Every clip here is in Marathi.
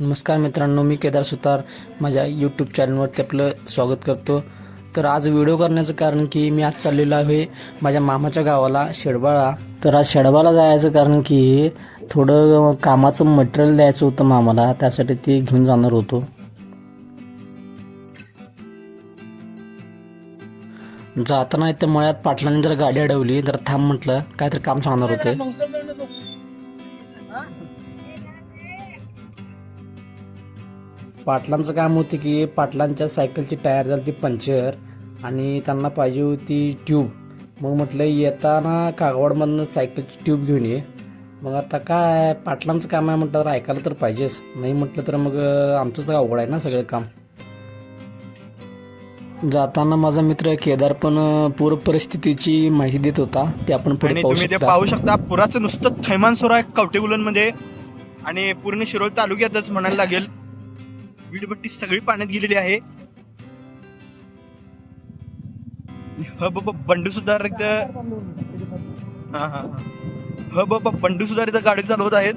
नमस्कार मित्रांनो मी केदार सुतार. माझ्या यूट्यूब चॅनलवरती आपलं स्वागत करतो. तर आज व्हिडिओ करण्याचं कारण की मी आज चाललेलो आहे माझ्या मामाच्या गावाला शेडबाळा. तर आज शेडबाळा जायचं कारण की थोडं कामाचं मटेरियल द्यायचं होतं मामाला त्यासाठी ते घेऊन जाणार होतो. जाताना इथं मळ्यात पाटलांनी जर गाडी अडवली तर थांब म्हटलं काहीतरी काम सांगणार होते. पाटलांचं काम होतं की पाटलांच्या सायकलची टायर झाली ती पंक्चर आणि त्यांना पाहिजे होती ट्यूब मग म्हटलं येताना कागवाडमधनं सायकलची ट्यूब घेऊन ये. मग आता काय पाटलांचं काम आहे म्हटलं तर ऐकायला तर पाहिजेच. नाही म्हटलं तर मग आमचंच अवघड आहे ना सगळं काम. जाताना माझा मित्र केदार पण पूर परिस्थितीची माहिती देत होता. ते आपण पुढे पाहू शकता. पाहू शकता पुराचं नुसतं थैमान सुरू आहे कवटेगुलनमध्ये आणि पूर्ण शिरोळ तालुक्यातच म्हणायला लागेल. वीटभट्टी सगळी पाण्यात गेलेली आहे. ह बाबा बंडू सुद्धा इथं हा हा हा. ह बाबा बंडू सुद्धा इथं गाडी चालवत आहेत.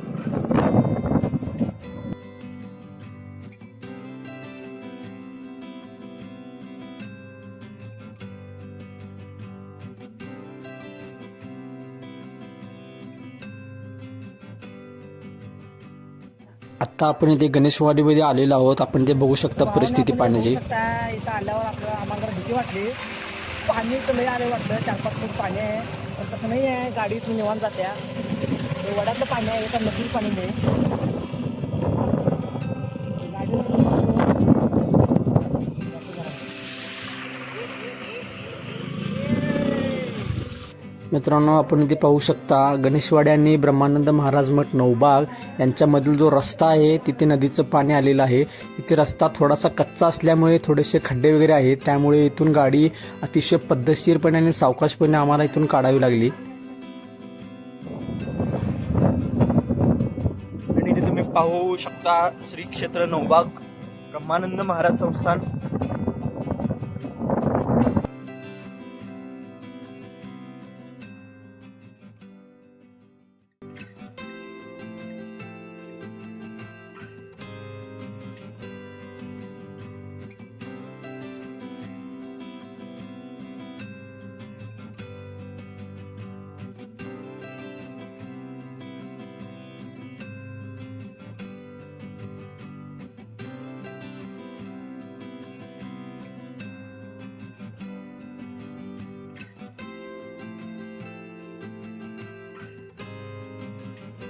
आत्ता आपण इथे गणेशवाडीमध्ये आलेलो आहोत. आपण ते बघू शकता परिस्थिती पाण्याची इथं आल्यावर आपलं आम्हाला जरा भीती वाटली. पाणी तर लय आले वाटलं चार पाच फूट पाणी आहे. पण तसं नाही आहे. गाडीत निवांत जात्या वड्यातलं पाणी आहे. एका नदीत पाणी नाही मित्रांनो आपण इथे पाहू शकता गणेशवाडी आणि ब्रह्मानंद महाराज मठ नवबाग यांच्यामधील जो रस्ता आहे तिथे नदीचं पाणी आलेलं आहे. इथे रस्ता थोडासा कच्चा असल्यामुळे थोडेसे खड्डे वगैरे आहेत. त्यामुळे इथून गाडी अतिशय पद्धतशीरपणे आणि सावकाशपणे आम्हाला इथून काढावी लागली. आणि इथे तुम्ही पाहू शकता श्री क्षेत्र नवबाग ब्रह्मानंद महाराज संस्थान.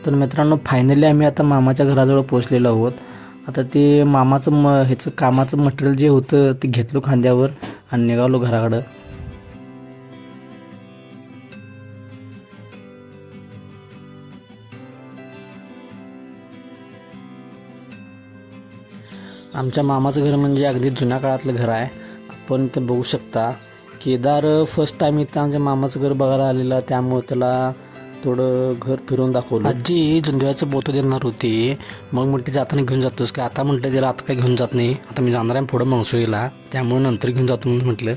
तर मित्रांनो फायनली आम्ही आता मामाच्या घराजवळ पोहोचलेलो आहोत. आता ते मामाचं म ह्याचं कामाचं मटेरियल जे होतं ते घेतलो खांद्यावर आणि निघालो घराकडं. आमच्या मामाचं घर म्हणजे अगदी जुन्या काळातलं घर आहे. आपण ते बघू शकता. केदार फर्स्ट टाइम इथं आमच्या मामाचं घर बघायला आलेलं त्यामुळे त्याला थोडं घर फिरून दाखवलं. आजी जुंजळ्याचं बोतो देणार होती. मग म्हटलं जाताना घेऊन जातोस का आता म्हटलं त्याला आता काय घेऊन जात नाही. आता मी जाणार आहे पुढं मंगसुळीला त्यामुळे नंतर घेऊन जातो म्हणून म्हटलं.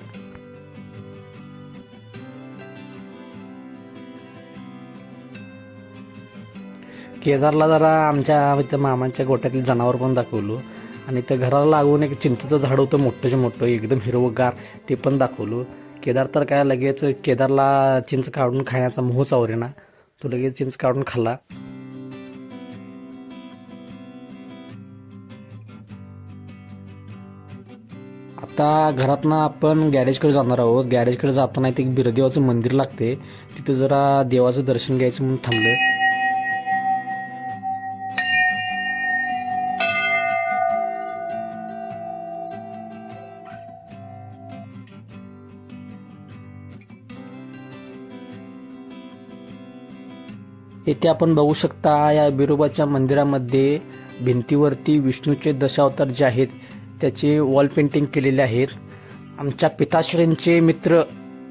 केदारला जरा आमच्या इथं मामाच्या गोट्यातील जनावर पण दाखवलो. आणि त्या घराला लागून एक चिंचेचं झाड होतं मोठंच्या मोठं एकदम हिरवगार ते पण दाखवलो. केदार तर काय लगेच केदारला चिंच काढून खाण्याचा मोह चावरेना. तो लगेच चिंच काढून खाल्ला. आता घरातनं आपण गॅरेजकडे जाणार आहोत. गॅरेजकडे जाताना इथे एक बिरदेवाचं मंदिर लागते. तिथं जरा देवाचं दर्शन घ्यायचं म्हणून थांबलं येथे आपण बघू शकता या बिरोबाच्या मंदिरामध्ये भिंतीवरती विष्णूचे दशावतार जे आहेत त्याचे वॉल पेंटिंग केलेले आहेत. आमच्या पिताश्रींचे मित्र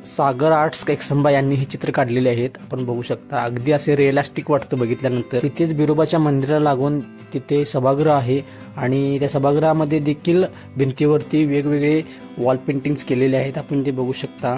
सागर आर्ट्स एकसंबा यांनी हे चित्र काढलेले आहेत. आपण बघू शकता अगदी असे रिअलिस्टिक वाटतं बघितल्यानंतर. तिथेच बिरोबाच्या मंदिराला लागून तिथे सभागृह आहे आणि त्या सभागृहामध्ये देखील भिंतीवरती वेगवेगळे वॉल पेंटिंग्स केलेले आहेत. आपण ते बघू शकता.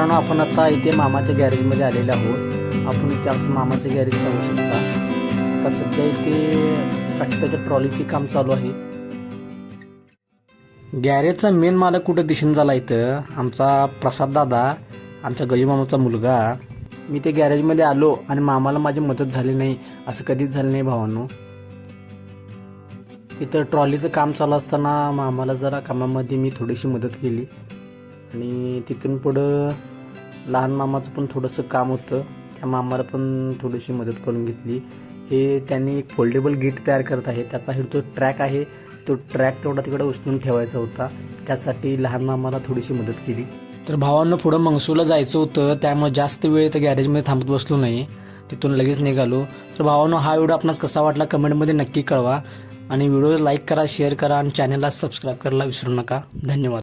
मित्रांनो आपण आता इथे मामाच्या गॅरेजमध्ये आलेले आहोत. आपण इथे आमचं मामाचं गॅरेज पाहू शकता. आता सध्या इथे ट्रॅक्टरच्या ट्रॉलीचे काम चालू आहे. गॅरेजचा मेन मालक कुठं दिशेन झाला इथं? आमचा प्रसाद दादा आमच्या गजूमामाचा मुलगा. मी ते गॅरेजमध्ये आलो आणि मामाला माझी मदत झाली नाही असं कधीच झालं नाही भावांनो. इथं ट्रॉलीचं काम चालू असताना मामाला जरा कामामध्ये मी थोडीशी मदत केली. आणि तिथून पुढं लहान मामाचं पण थोडंसं काम होतं. त्या मामाला पण थोडीशी मदत करून घेतली. हे त्यांनी एक फोल्डेबल गेट तयार करत आहे. त्याचा हे तो ट्रॅक आहे. तो ट्रॅक तेवढा तिकडे उचलून ठेवायचा होता. त्यासाठी लहान मामाला थोडीशी मदत केली. तर भावांना पुढं मंगसूला जायचं होतं. त्यामुळे जास्त वेळ त्या गॅरेजमध्ये थांबत बसलो नाही. तिथून लगेच निघालो. तर भावांनो हा व्हिडिओ आपणास कसा वाटला कमेंटमध्ये नक्की कळवा. आणि व्हिडिओ लाईक करा शेअर करा आणि चॅनलला सबस्क्राईब करायला विसरू नका. धन्यवाद.